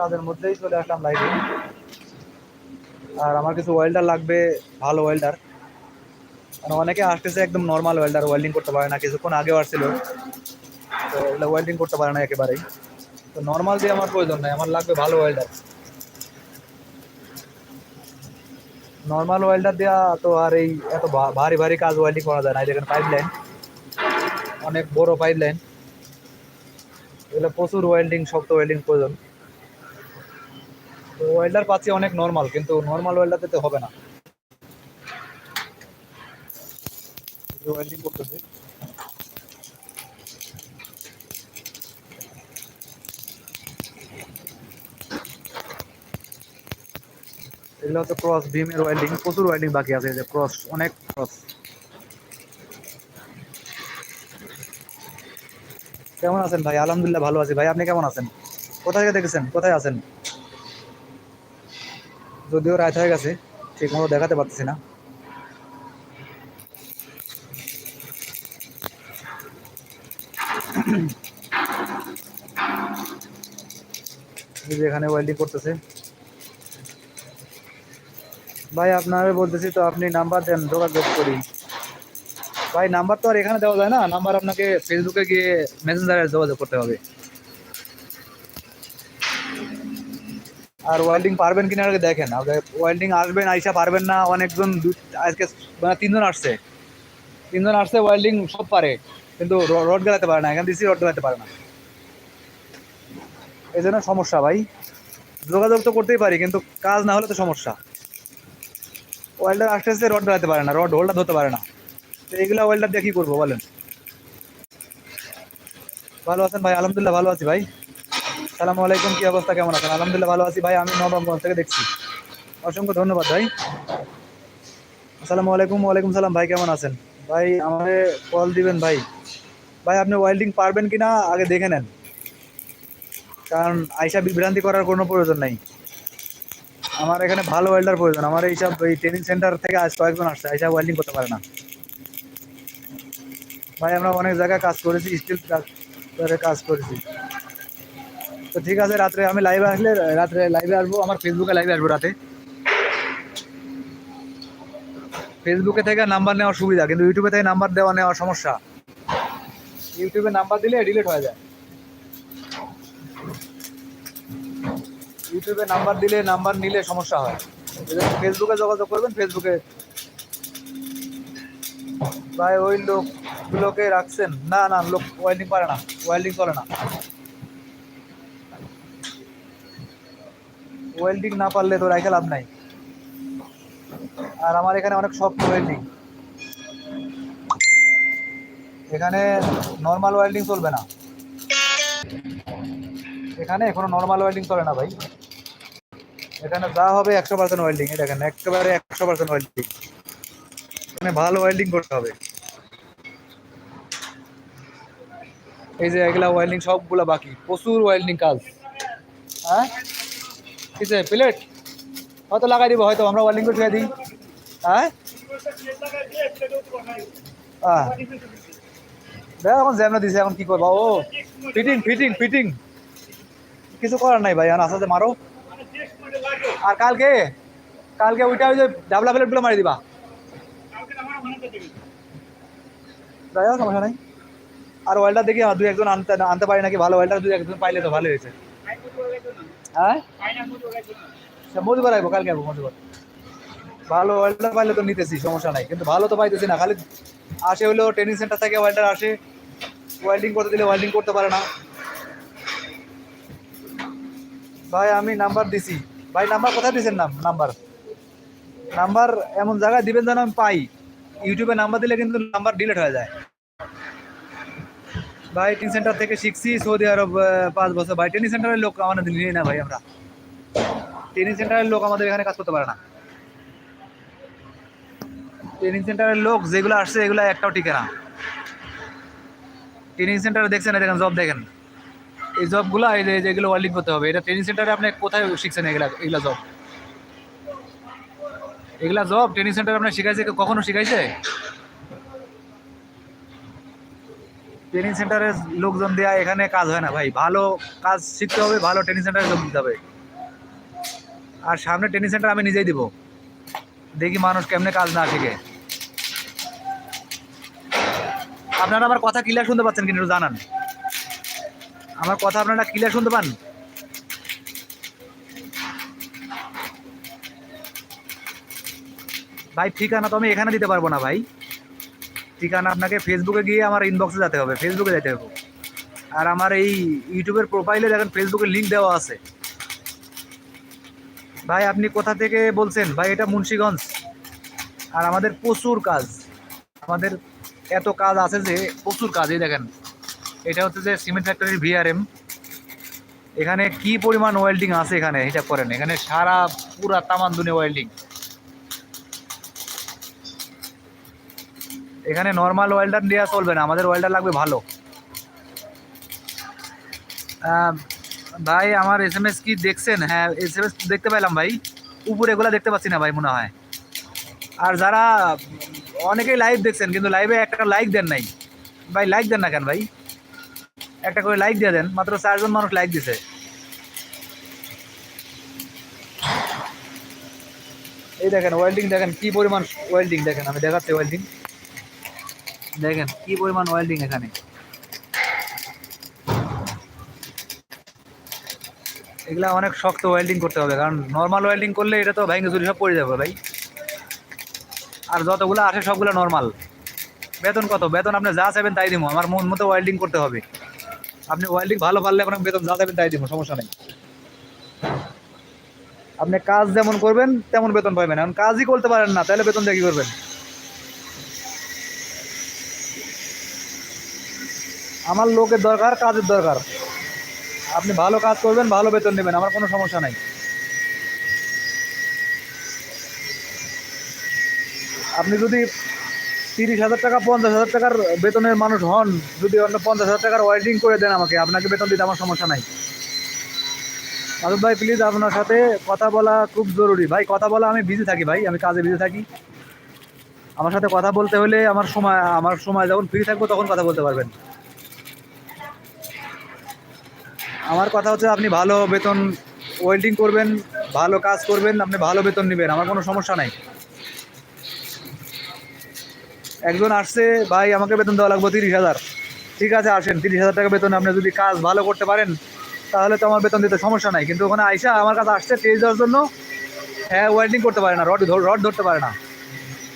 কাজের মধ্যেই চলে আসলাম লাইভে আর আমার কিছু ওয়েল্ডার লাগবে, ভালো ওয়েল্ডার কারণ অনেকে আসতেছে একদম নর্মাল ওয়েল্ডার ওয়েল্ডিং করতে পারে না, কিছুক্ষণ আগেও আসছিল। তো এগুলো ওয়েল্ডিং করতে পারে না একেবারেই। তো নর্মাল দিয়ে আমার প্রয়োজন নাই, আমার লাগবে ভালো ওয়েল্ডার নর্মাল ওয়েল্ডার দেওয়া তো আর এই এত ভারী ভারী কাজ ওয়েল্ডিং করা যায় না দেখেন পাইপ লাইন অনেক বড় পাইপ লাইন এগুলো প্রচুর ওয়েল্ডিং শক্ত ওয়েল্ডিং প্রয়োজন। তো ওয়েল্ডার পাচ্ছি অনেক নর্মাল কিন্তু নর্মাল ওয়েল্ডার দিতে হবে না। ওয়েল্ডিং করতেছে। এগুলো ক্রস ওয়েল্ডিং প্রচুর ওয়েল্ডিং বাকি আছে যে ক্রস অনেক ক্রস কেমন আছেন ভাই? আলহামদুলিল্লাহ ভালো আছি। ভাই, আপনি কেমন আছেন? কোথায় থেকে দেখেছেন? কোথায় আছেন? যদিও রাত হয়ে গেছে ঠিক মতো দেখাতে পারতেছি না। এখানে ওয়েল্ডিং করতেছে। ভাই, আপনার বলতেছি তো, আপনি নাম্বার দেন, যোগাযোগ করি। ভাই নাম্বার তো আর এখানে দেওয়া যায় না নাম্বার আপনাকে ফেসবুকে গিয়ে মেসেঞ্জারে যোগাযোগ করতে হবে। আর ওয়েল্ডিং পারবেন কিনা আগে দেখেন। ওয়েল্ডিং আসবেন, আইসা পারবেন না, অনেকজন দু- আজকে মানে তিনজন আসছে। তিনজন আসছে ওয়েল্ডিং সব পারে, কিন্তু রড গেলাতে পারে না, এখানে দিচ্ছি রড গেলাতে পারে না। এই জন্য সমস্যা ভাই। যোগাযোগ তো করতেই পারি, কিন্তু কাজ না হলে তো সমস্যা। ওয়েল্ডার আস্তে আস্তে রড গেলাতে পারে না রড হোল্ডার ধরতে পারে না। তো এগুলা ওয়েল্ডার কি করব বলেন? ভালো আছেন ভাই, আলহামদুলিল্লাহ ভালো আছি ভাই। সালামু আলাইকুম, কি অবস্থা? কেমন আছেন? আলহামদুলিল্লাহ ভালো আছি। ভাই, আমি নবমগঞ্জ থেকে দেখছি। অসংখ্য ধন্যবাদ, ভাই। আসসালামু আলাইকুম, ওয়ালাইকুম সালাম। ভাই, কেমন আছেন? ভাই আমাকে কল দিবেন, ভাই। ভাই, আপনি ওয়েল্ডিং পারবেন কি না আগে দেখে নেন। কারণ আইসা বিভ্রান্তি করার কোনো প্রয়োজন নাই। আমার এখানে ভালো ওয়েল্ডার প্রয়োজন। আমার এইসব এই ট্রেনিং সেন্টার থেকে আজ কয়েকজন আসছে, আইসা ওয়েল্ডিং করতে পারে না। ভাই, আমরা অনেক জায়গায় কাজ করেছি স্টিল কাজ করে কাজ করেছি। তো ঠিক আছে, রাত্রে আমি লাইভে আসলে, রাত্রে লাইভে আসব, আমার ফেসবুকে লাইভে আসব রাতে। ফেসবুকে থেকে নাম্বার নেওয়ার সুবিধা, কিন্তু ইউটিউবে থেকে নাম্বার দেওয়া নেওয়ার সমস্যা। ইউটিউবে নাম্বার দিলে ডিলিট হয়ে যায়। ইউটিউবে নাম্বার দিলে নাম্বার নিলে সমস্যা হয়। ফেসবুকে যোগাযোগ করবেন ফেসবুকে ভাই ওই লোকগুলোকে রাখছেন। না না, লোক ওয়েল্ডিং পারে না ওয়েল্ডিং করে না। ওয়েল্ডিং না পারলে তো রাইখে লাভ নাই। আর আমার এখানে অনেক শক্ত ওয়েল্ডিং। এখানে নর্মাল ওয়েল্ডিং চলবে না। এখানে কোনো নর্মাল ওয়েল্ডিং চলে না ভাই। এখানে যা হবে একশো পার্সেন্ট ওয়েল্ডিং দেখেন, একেবারে একশো পার্সেন্ট ওয়েল্ডিং এখানে ভালো ওয়েল্ডিং করতে হবে। এই যে এগুলা ওয়েল্ডিং সবগুলা বাকি, প্রচুর ওয়েল্ডিং কাজ। হ্যাঁ? কিসে প্লেট? হয়তো লাগাই দিব, হয়তো আমরা ওয়েল্ডিং করে দিই। হ্যাঁ? হ্যাঁ দেখ এখন জ্যামনা দিছে, এখন কি করবা? ও ফিটিং ফিটিং ফিটিং কিছু করার নাই ভাই, এখন আসাতে মারো। আর কালকে কালকে ওইটা ওই যে ডাবলা প্লেটগুলো মারি দিবা। যাই হোক, সমস্যা নাই। আর ওয়েল্ডার দেখি দু একজন আনতে আনতে পারি নাকি? ভালো ওয়েল্ডার দু একজন পাইলে তো ভালো হয়েছে। হ্যাঁ? সে মধুবার আইবো কালকে আইবো মধুবার ভালো ওয়েল্ডার পাইলে তো নিতেছি, সমস্যা নাই। কিন্তু ভালো তো পাইতেছি না, খালি আসে হলো ট্রেনিং সেন্টার থেকে ওয়েল্ডার আসে। ওয়েল্ডিং করতে দিলে ওয়েল্ডিং করতে পারে না। ভাই, আমি নাম্বার দিছি। ভাই নাম্বার কোথায় দিয়েছেন নাম নাম্বার নাম্বার এমন জায়গায় দিবেন যেন আমি পাই। ইউটিউবে নাম্বার দিলে কিন্তু নাম্বার ডিলিট হয়ে যায়। ট্রেনিং সেন্টার থেকে শিখছি, সৌদি আরব পাঁচ বছর। ভাই ট্রেনিং সেন্টারের লোক আমাদের নিয়ে না ভাই আমরা। ট্রেনিং সেন্টারের লোক আমাদের এখানে কাজ করতে পারে না। ট্রেনিং সেন্টারের লোক যেগুলো আসছে, এগুলো একটাও টিকে না। ট্রেনিং সেন্টারে দেখছেন দেখেন জব দেখেন। এই জবগুলো এই যে যেগুলো ওয়েল্ডিং করতে হবে। এটা ট্রেনিং সেন্টারে আপনি কোথায় শিখছেন এগুলা এগুলা জব এগুলা জব ট্রেনিং সেন্টারে আপনার শিখাইছে, কখনো শিখাইছে? ট্রেনিং সেন্টারের লোকজন দেওয়া এখানে কাজ হয় না ভাই। ভালো কাজ শিখতে হবে, ভালো ট্রেনিং সেন্টারে লোক দিতে হবে। আর সামনে ট্রেনিং সেন্টার আমি নিজেই দিব। দেখি মানুষ কেমনে কাজ না শিখে। আপনারা আমার কথা ক্লিয়ার শুনতে পাচ্ছেন কিন্তু জানান। আমার কথা আপনারা ক্লিয়ার শুনতে পান? ভাই, ঠিকানা তো আমি এখানে দিতে পারব না ভাই। ঠিকানা আপনাকে ফেসবুকে গিয়ে আমার ইনবক্সে যেতে হবে ফেসবুকে যেতে হবে। আর আমার এই ইউটিউবের প্রোফাইলে দেখেন ফেসবুকের লিঙ্ক দেওয়া আছে। ভাই, আপনি কোথা থেকে বলছেন? ভাই, এটা মুন্সীগঞ্জ। আর আমাদের প্রচুর কাজ। আমাদের এত কাজ আছে যে, প্রচুর কাজ। এই দেখেন, এটা হচ্ছে যে সিমেন্ট ফ্যাক্টরির ভিআরএম এখানে কি পরিমাণ ওয়েল্ডিং আছে এখানে? হিসাব করেন। এখানে সারা পুরা তামান দুনে ওয়েল্ডিং এখানে নর্মাল ওয়েল্ডার দেওয়া চলবে না, আমাদের ওয়েল্ডার লাগবে ভালো। ভাই, আমার এস এম এস কি দেখছেন? হ্যাঁ এস এম এস দেখতে পেলাম ভাই। উপরে এগুলা দেখতে পাচ্ছি না ভাই, মনে হয়। আর যারা অনেকেই লাইভ দেখছেন, কিন্তু লাইভে একটা লাইক দেন নাই। ভাই লাইক দেন না কেন ভাই? একটা করে লাইক দিয়ে দেন, মাত্র চারজন মানুষ লাইক দিছে। এই দেখেন ওয়েল্ডিং দেখেন, কি পরিমাণ ওয়েল্ডিং দেখেন, আমি দেখাচ্ছি ওয়েল্ডিং দেখেন, কি পরিমাণ ওয়েল্ডিং এখানে। এগুলা অনেক শক্ত ওয়েল্ডিং করতে হবে, কারণ নর্মাল ওয়েল্ডিং করলে এটা তো ভেঙে চুরি সব পড়ে যাবে ভাই। আর যতগুলো আসে সবগুলো নর্মাল বেতন কত? বেতন আপনি যা চাইবেন তাই দিব, আমার মন মতো ওয়েল্ডিং করতে হবে। আপনি ওয়েল্ডিং ভালো পারলে এখন বেতন যা চাইবেন তাই দিব, সমস্যা নেই। আপনি কাজ যেমন করবেন, তেমন বেতন পাবেন। এখন কাজই করতে পারেন না, তাহলে বেতন দিয়ে কি করবেন? আমার লোকের দরকার, কাজের দরকার। আপনি ভালো কাজ করবেন, ভালো বেতন নেবেন, আমার কোনো সমস্যা নাই। আপনি যদি তিরিশ হাজার টাকা, পঞ্চাশ হাজার টাকার বেতনের মানুষ হন, যদি অন্য পঞ্চাশ হাজার টাকার ওয়েল্ডিং করে দেন আমাকে, আপনাকে বেতন দিতে আমার সমস্যা নাই। মাধব ভাই প্লিজ আপনার সাথে কথা বলা খুব জরুরি। ভাই, কথা বলা আমি বিজি থাকি ভাই, আমি কাজে বিজি থাকি। আমার সাথে কথা বলতে হলে আমার সময় আমার সময় যখন ফ্রি থাকব, তখন কথা বলতে পারবেন। আমার কথা হচ্ছে আপনি ভালো বেতন ওয়েল্ডিং করবেন, ভালো কাজ করবেন, আপনি ভালো বেতন নেবেন, আমার কোনো সমস্যা নাই। একজন আসছে, ভাই, আমাকে বেতন দেওয়া লাগবে তিরিশ হাজার। ঠিক আছে, আসেন, তিরিশ হাজার টাকা বেতন আপনি যদি কাজ ভালো করতে পারেন, তাহলে তো আমার বেতন দিতে সমস্যা নাই। কিন্তু ওখানে আইসা আমার কাছে আসছে টেস্ট দেওয়ার জন্য হ্যাঁ ওয়েল্ডিং করতে পারে না, রড রড ধরতে পারে না।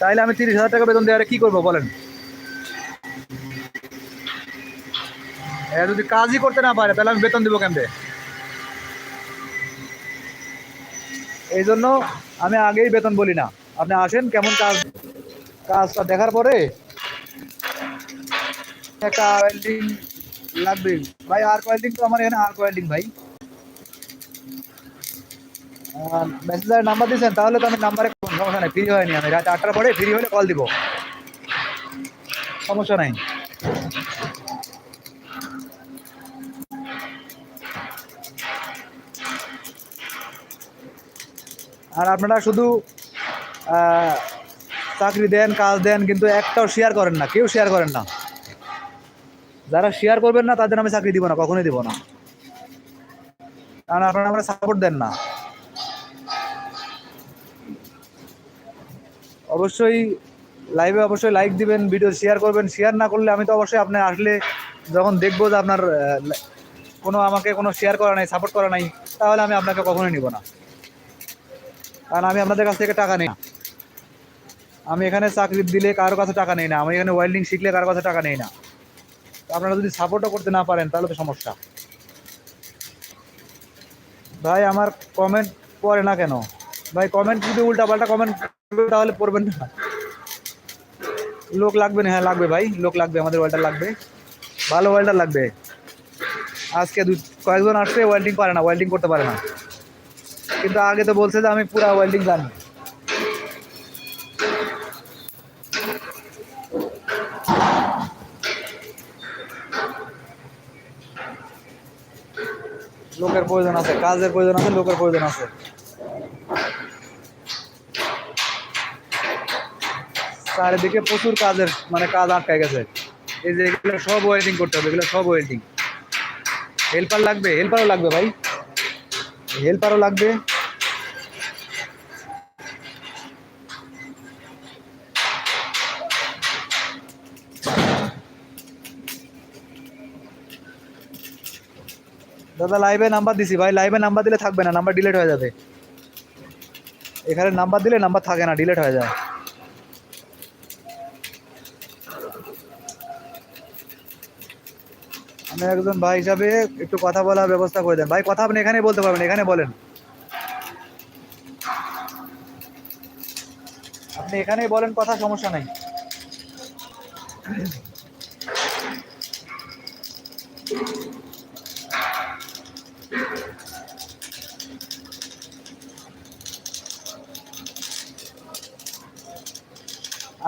তাহলে আমি তিরিশ হাজার টাকা বেতন দেওয়ারে কী করব, বলেন? হ্যাঁ যদি কাজই করতে না পারে, তাহলে আমি বেতন দিব কেমনে? এই জন্য আমি আগেই বেতন বলি না। আপনি আসেন, কেমন কাজ, কাজটা দেখার পরে একটা ওয়েল্ডিং লাগবে। ভাই, আর ওয়েল্ডিং তো আমার এখানে আর ওয়েল্ডিং ভাই। মেসেজার নাম্বার দিয়েছেন, তাহলে তো আমি নাম্বারে সমস্যা নাই ফ্রি হয়নি আমি। রাত আটটার পরে ফ্রি হলে কল দিব। সমস্যা নাই। আর আপনারা শুধু চাকরি দেন, কাজ দেন, কিন্তু একটাও শেয়ার করেন না। কেউ শেয়ার করেন না। যারা শেয়ার করবেন না, তাদের আমি চাকরি দিব না, কখনোই দিব না। কারণ আপনারা আমরা সাপোর্ট দেন না। অবশ্যই লাইভে অবশ্যই লাইক দিবেন ভিডিও শেয়ার করবেন। শেয়ার না করলে আমি তো অবশ্যই আপনি আসলে যখন দেখব যে আপনার কোনো আমাকে কোনো শেয়ার করা নাই সাপোর্ট করা নাই, তাহলে আমি আপনাকে কখনোই নিব না। কারণ আমি আপনাদের কাছ থেকে টাকা নেই আমি এখানে চাকরি দিলে কারোর কাছে টাকা নেই না। আমি এখানে ওয়েল্ডিং শিখলে কারোর কাছে টাকা নেই না। আপনারা যদি সাপোর্টও করতে না পারেন, তাহলে তো সমস্যা। ভাই, আমার কমেন্ট পড়ে না কেন? ভাই কমেন্ট যদি উল্টা পাল্টা কমেন্ট তাহলে পড়বেন না। লোক লাগবে না হ্যাঁ লাগবে ভাই। লোক লাগবে, আমাদের ওয়েল্ডার লাগবে। ভালো ওয়েল্ডার লাগবে। আজকে দু, কয়েকজন আসছে ওয়েল্ডিং পারে না ওয়েল্ডিং করতে পারে না। কিন্তু আগে তো বলছে যে আমি পুরা ওয়েল্ডিং জানি। লোকের প্রয়োজন আছে, কাজের প্রয়োজন আছে, লোকের প্রয়োজন আছে। চারিদিকে প্রচুর কাজের মানে কাজ আটকায় গেছে। এই যে এগুলো সব ওয়েল্ডিং করতে হবে, এগুলো সব ওয়েল্ডিং হেল্পার লাগবে হেল্পারও লাগবে ভাই। হেল্পারও লাগবে। দাদা লাইভে নাম্বার দিছি। ভাই লাইভে নাম্বার দিলে থাকবে না নাম্বার ডিলিট হয়ে যাবে। এখানে নাম্বার দিলে নাম্বার থাকে না ডিলিট হয়ে যায়। আমি একজন ভাই হিসাবে একটু কথা বলার ব্যবস্থা করে দেন। ভাই, কথা আপনি এখানে বলতে পারবেন, এখানে বলেন। আপনি এখানেই বলেন, কথা সমস্যা নাই।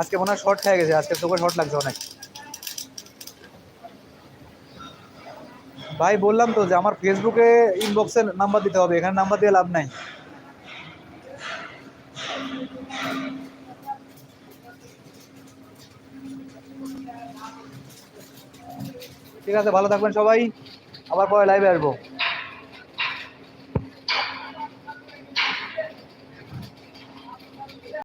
আজকে মনে হয় শর্ট খেয়ে গেছে, আজকে চোখে শর্ট লাগছে অনেক। ভাই, বললাম তো যে আমার ফেসবুকে ইনবক্সের নাম্বার দিতে হবে, এখানে নাম্বার দিয়ে লাভ নাই। ঠিক আছে, ভালো থাকবেন সবাই, আবার পরে লাইভে আসব।